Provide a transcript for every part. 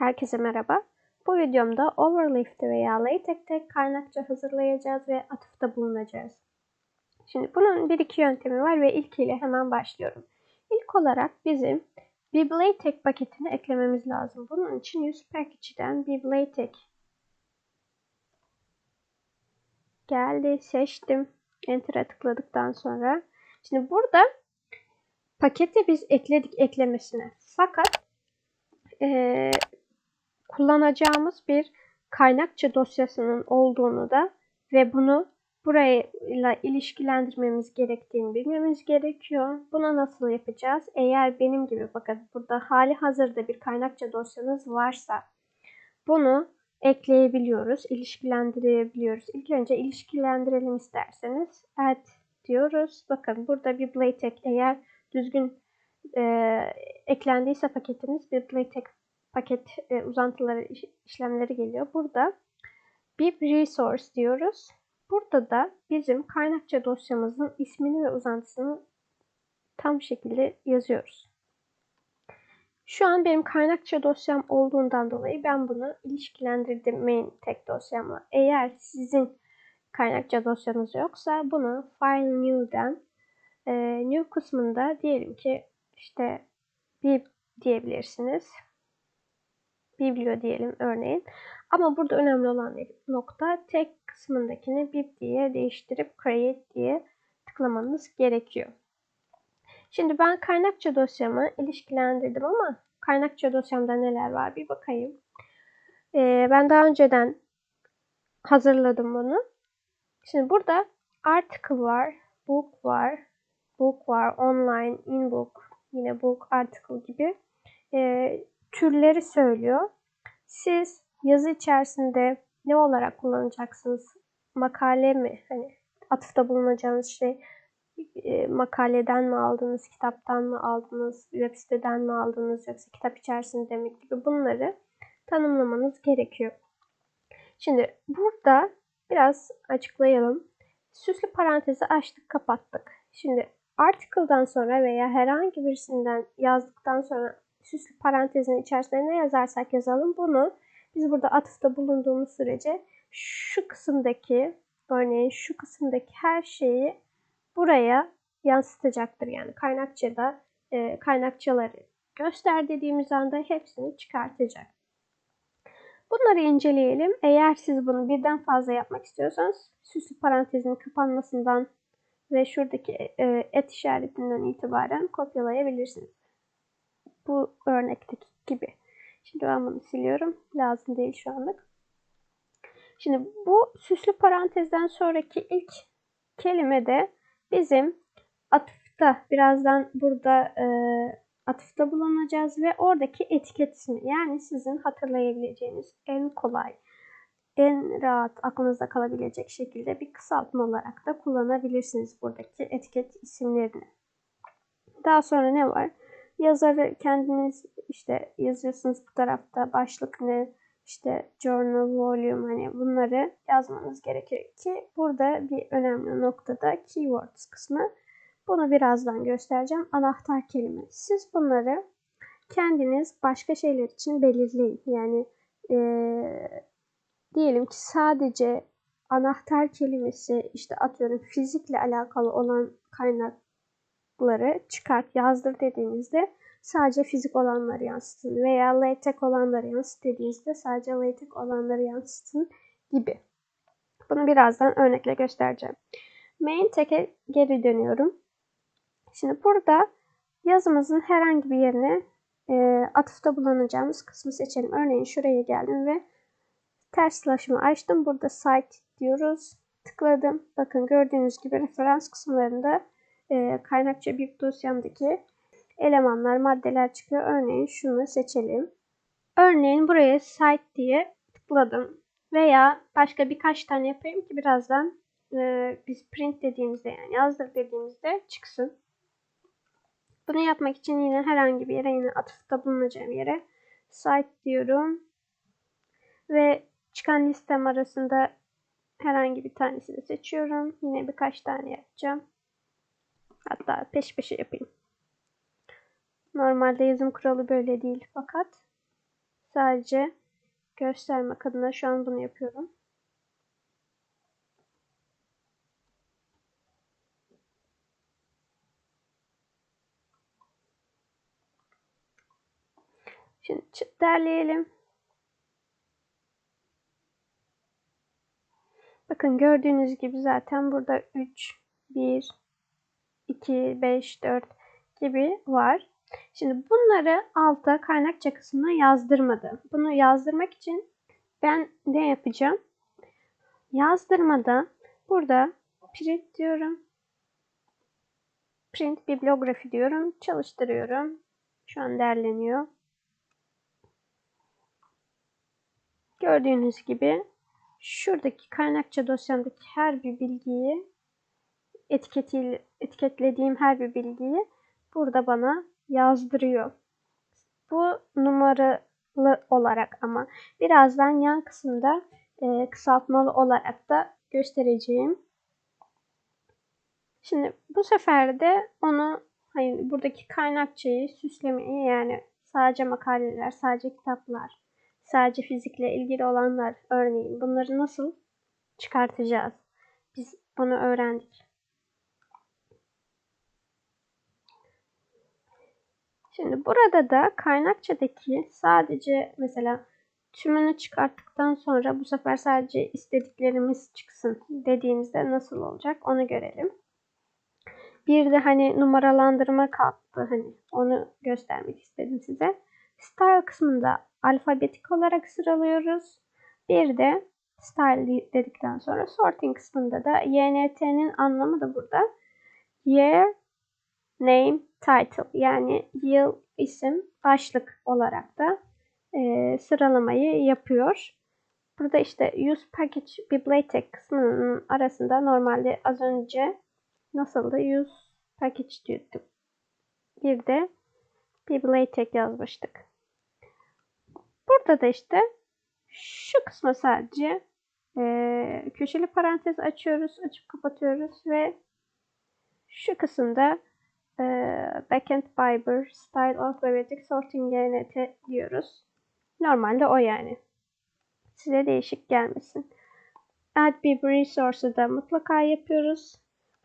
Herkese merhaba. Bu videomda Overleaf'te veya LaTeX'te kaynakça hazırlayacağız ve atıfta bulunacağız. Şimdi bunun bir iki yöntemi var ve ilkiyle hemen başlıyorum. İlk olarak bizim BibLaTeX paketini eklememiz lazım. Bunun için Use Package'den BibLaTeX geldi, seçtim. Enter'a tıkladıktan sonra. Şimdi burada paketi biz ekledik eklemesine. Fakat e, kullanacağımız bir kaynakça dosyasının olduğunu da ve bunu burayla ilişkilendirmemiz gerektiğini bilmemiz gerekiyor. Bunu nasıl yapacağız? Eğer benim gibi bakın burada hali hazırda bir kaynakça dosyanız varsa bunu ekleyebiliyoruz, ilişkilendirebiliyoruz. İlk önce ilişkilendirelim isterseniz. Add diyoruz. Bakın burada bir BlaTeX eğer düzgün e, eklendiyse paketiniz bir BlaTeX paket e, uzantıları işlemleri geliyor. Burada bir resource diyoruz. Burada da bizim kaynakça dosyamızın ismini ve uzantısını tam şekilde yazıyoruz. Şu an benim kaynakça dosyam olduğundan dolayı ben bunu ilişkilendirdim main tek dosyamla. Eğer sizin kaynakça dosyanız yoksa bunu File New'den e, New kısmında diyelim ki işte bib diyebilirsiniz. Biblio diyelim örneğin. Ama burada önemli olan nokta tek kısmındakini bib diye değiştirip create diye tıklamanız gerekiyor. Şimdi ben kaynakça dosyamı ilişkilendirdim ama kaynakça dosyamda neler var bir bakayım. Ee, ben daha önceden hazırladım bunu. Şimdi burada article var, book var, book var, online, in-book, yine book, article gibi e, türleri söylüyor. Siz yazı içerisinde ne olarak kullanacaksınız? Makale mi? Hani atıfta bulunacağınız şey e, makaleden mi aldınız, kitaptan mı aldınız, web siteden mi aldınız yoksa kitap içerisinde mi gibi bunları tanımlamanız gerekiyor. Şimdi burada biraz açıklayalım. Süslü parantezi açtık, kapattık. Şimdi article'dan sonra veya herhangi birisinden yazdıktan sonra süslü parantezin içerisine ne yazarsak yazalım bunu biz burada atıfta bulunduğumuz sürece şu kısımdaki örneğin şu kısımdaki her şeyi buraya yansıtacaktır. Yani kaynakçada e, kaynakçaları göster dediğimiz anda hepsini çıkartacak. Bunları inceleyelim. Eğer siz bunu birden fazla yapmak istiyorsanız süslü parantezin kapanmasından ve şuradaki e, et işaretinden itibaren kopyalayabilirsiniz. Bu örnekteki gibi. Şimdi ben bunu siliyorum. Lazım değil şu anlık. Şimdi bu süslü parantezden sonraki ilk kelime de bizim atıfta birazdan burada e, atıfta bulunacağız ve oradaki etiket ismi yani sizin hatırlayabileceğiniz en kolay en rahat aklınızda kalabilecek şekilde bir kısaltma olarak da kullanabilirsiniz buradaki etiket isimlerini. Daha sonra ne var? Yazarı kendiniz işte yazıyorsunuz bu tarafta başlık ne, işte journal, volume hani bunları yazmanız gerekiyor ki burada bir önemli noktada keywords kısmı. Bunu birazdan göstereceğim. Anahtar kelime. Siz bunları kendiniz başka şeyler için belirleyin. Yani e, diyelim ki sadece anahtar kelimesi işte atıyorum fizikle alakalı olan kaynakları çıkart yazdır dediğinizde sadece fizik olanları yansıtın veya latex olanları yansıt dediğinizde sadece latex olanları yansıtın gibi. Bunu birazdan örnekle göstereceğim. Main tech'e geri dönüyorum. Şimdi burada yazımızın herhangi bir yerine e, atıfta bulunacağımız kısmı seçelim. Örneğin şuraya geldim ve ters açtım. Burada site diyoruz. Tıkladım. Bakın gördüğünüz gibi referans kısımlarında e, kaynakça bir dosyamdaki elemanlar, maddeler çıkıyor. Örneğin şunu seçelim. Örneğin buraya site diye tıkladım. Veya başka birkaç tane yapayım ki birazdan e, biz print dediğimizde yani yazdır dediğimizde çıksın. Bunu yapmak için yine herhangi bir yere yine atıfta bulunacağım yere site diyorum. Ve çıkan listem arasında herhangi bir tanesini seçiyorum. Yine birkaç tane yapacağım. Hatta peş peşe yapayım. Normalde yazım kuralı böyle değil fakat Sadece göstermek adına şu an bunu yapıyorum. Şimdi derleyelim. Bakın gördüğünüz gibi zaten burada 3, 1, 2, 5, 4 gibi var. Şimdi bunları alta kaynakça kısmına yazdırmadım. Bunu yazdırmak için ben ne yapacağım? Yazdırmada burada print diyorum. Print bibliografi diyorum. Çalıştırıyorum. Şu an derleniyor. Gördüğünüz gibi şuradaki kaynakça dosyamdaki her bir bilgiyi etiketiyle, etiketlediğim her bir bilgiyi burada bana yazdırıyor. Bu numaralı olarak ama birazdan yan kısımda e, kısaltmalı olarak da göstereceğim. Şimdi bu sefer de onu hani buradaki kaynakçayı süslemeyi yani sadece makaleler, sadece kitaplar, sadece fizikle ilgili olanlar örneğin bunları nasıl çıkartacağız? Biz bunu öğrendik. Şimdi burada da kaynakçadaki sadece mesela tümünü çıkarttıktan sonra bu sefer sadece istediklerimiz çıksın dediğinizde nasıl olacak onu görelim. Bir de hani numaralandırma kalktı hani onu göstermek istedim size. Style kısmında alfabetik olarak sıralıyoruz. Bir de style dedikten sonra sorting kısmında da YNT'nin anlamı da burada. Year, name, title yani yıl, isim, başlık olarak da e, sıralamayı yapıyor. Burada işte use package bibliotek kısmının arasında normalde az önce nasıldı? Use package diyorduk. Bir de bibliotek yazmıştık. Burada da işte şu kısma sadece e, köşeli parantez açıyoruz, açıp kapatıyoruz ve şu kısımda e, backend fiber, style alphabetic sorting GNT diyoruz. Normalde o yani. Size değişik gelmesin. Add bir resource'ı da mutlaka yapıyoruz.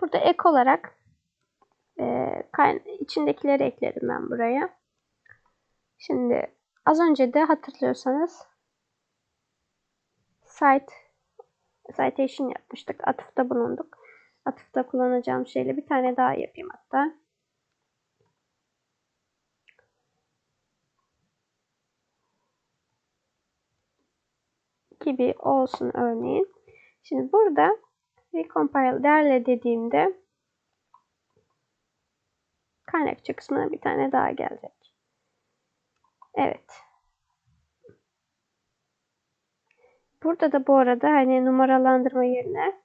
Burada ek olarak e, içindekileri ekledim ben buraya. Şimdi az önce de hatırlıyorsanız site citation yapmıştık. Atıfta bulunduk. Atıfta kullanacağım şeyle bir tane daha yapayım hatta. Gibi olsun örneğin. Şimdi burada recompile derle dediğimde kaynakça kısmına bir tane daha gelecek. Evet. Burada da bu arada hani numaralandırma yerine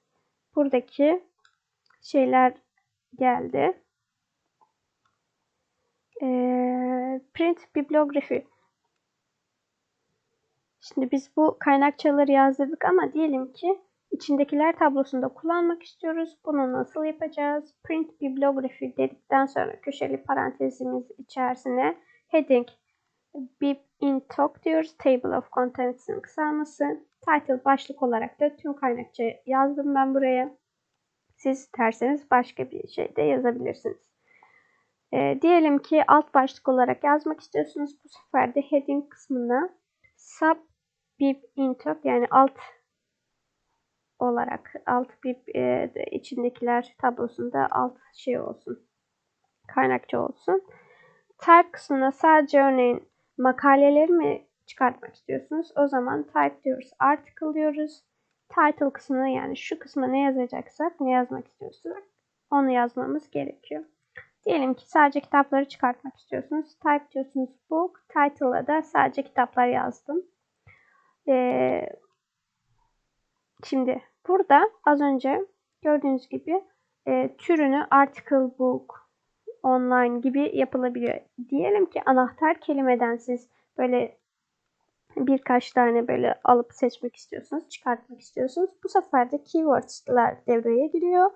buradaki şeyler geldi. Ee, print bibliografi Şimdi biz bu kaynakçaları yazdırdık ama diyelim ki içindekiler tablosunda kullanmak istiyoruz. Bunu nasıl yapacağız? Print bibliography dedikten sonra köşeli parantezimiz içerisine heading bib in talk diyoruz. Table of Contents'in kısalması. Title başlık olarak da tüm kaynakça yazdım ben buraya. Siz isterseniz başka bir şey de yazabilirsiniz. E, diyelim ki alt başlık olarak yazmak istiyorsunuz. Bu sefer de heading kısmına sub bib intop yani alt olarak alt bib e, içindekiler tablosunda alt şey olsun. Kaynakça olsun. Type kısmına sadece örneğin makaleleri mi çıkartmak istiyorsunuz? O zaman type diyoruz. Article diyoruz. Title kısmına yani şu kısma ne yazacaksak, ne yazmak istiyorsak onu yazmamız gerekiyor. Diyelim ki sadece kitapları çıkartmak istiyorsunuz. Type diyorsunuz book. Title'a da sadece kitaplar yazdım. Ee, şimdi burada az önce gördüğünüz gibi e, türünü article book online gibi yapılabiliyor. Diyelim ki anahtar kelimeden siz böyle birkaç tane böyle alıp seçmek istiyorsunuz, çıkartmak istiyorsunuz. Bu sefer de keywords'ler devreye giriyor.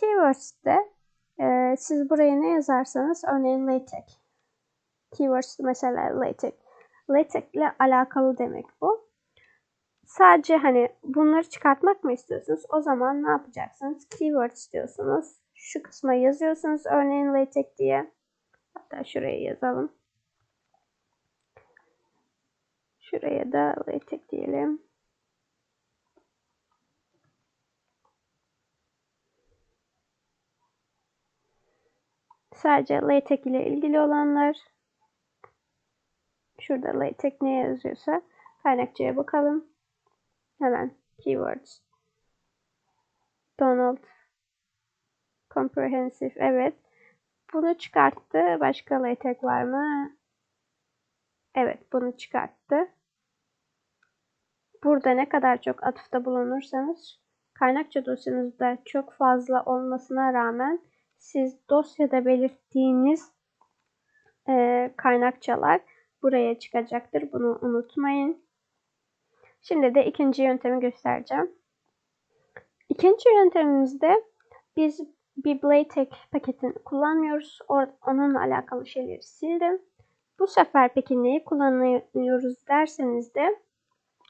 Keywords'te e, siz buraya ne yazarsanız örneğin LaTeX. Keywords mesela LaTeX LaTeX ile alakalı demek bu. Sadece hani bunları çıkartmak mı istiyorsunuz? O zaman ne yapacaksınız? Keyword istiyorsunuz. Şu kısma yazıyorsunuz örneğin LaTeX diye. Hatta şuraya yazalım. Şuraya da LaTeX diyelim. Sadece LaTeX ile ilgili olanlar. Şurada LaTeX ne yazıyorsa kaynakçaya bakalım. Hemen keywords. Donald Comprehensive. Evet. Bunu çıkarttı. Başka LaTeX var mı? Evet. Bunu çıkarttı. Burada ne kadar çok atıfta bulunursanız kaynakça dosyanızda çok fazla olmasına rağmen siz dosyada belirttiğiniz e, kaynakçalar buraya çıkacaktır. Bunu unutmayın. Şimdi de ikinci yöntemi göstereceğim. İkinci yöntemimizde biz bir BlaTeX paketini kullanmıyoruz. Onunla alakalı şeyleri sildim. Bu sefer peki neyi kullanıyoruz derseniz de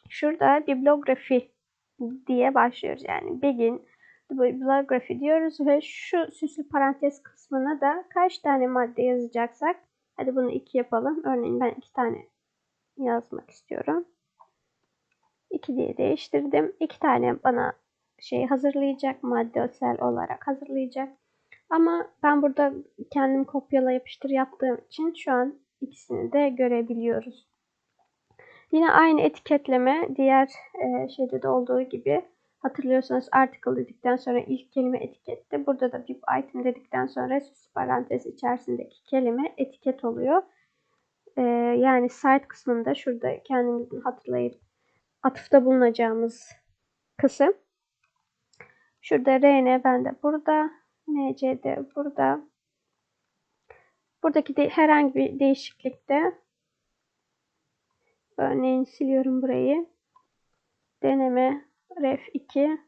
şurada bibliografi diye başlıyoruz. Yani begin bibliografi diyoruz ve şu süslü parantez kısmına da kaç tane madde yazacaksak hadi bunu iki yapalım. Örneğin ben iki tane yazmak istiyorum. 2 diye değiştirdim. 2 tane bana şey hazırlayacak maddesel olarak hazırlayacak. Ama ben burada kendim kopyala yapıştır yaptığım için şu an ikisini de görebiliyoruz. Yine aynı etiketleme diğer e, şeyde de olduğu gibi hatırlıyorsanız article dedikten sonra ilk kelime etikette. Burada da bir item dedikten sonra süs parantez içerisindeki kelime etiket oluyor. E, yani site kısmında şurada kendimizin hatırlayıp atıfta bulunacağımız kısım. Şurada RN ben de burada. MC de burada. Buradaki de herhangi bir değişiklikte örneğin siliyorum burayı. Deneme ref 2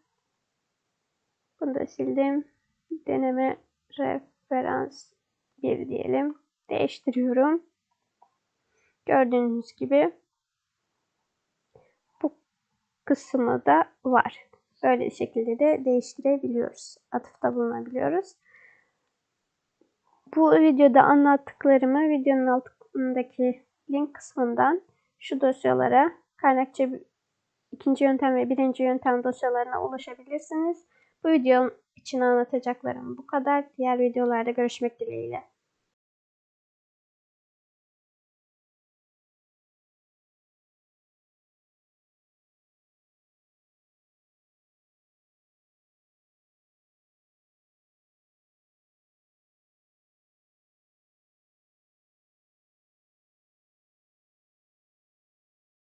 bunu da sildim. Deneme referans 1 diyelim. Değiştiriyorum. Gördüğünüz gibi kısmı da var. Böyle şekilde de değiştirebiliyoruz. Atıfta bulunabiliyoruz. Bu videoda anlattıklarımı videonun altındaki link kısmından şu dosyalara kaynakça ikinci yöntem ve birinci yöntem dosyalarına ulaşabilirsiniz. Bu videonun için anlatacaklarım bu kadar. Diğer videolarda görüşmek dileğiyle.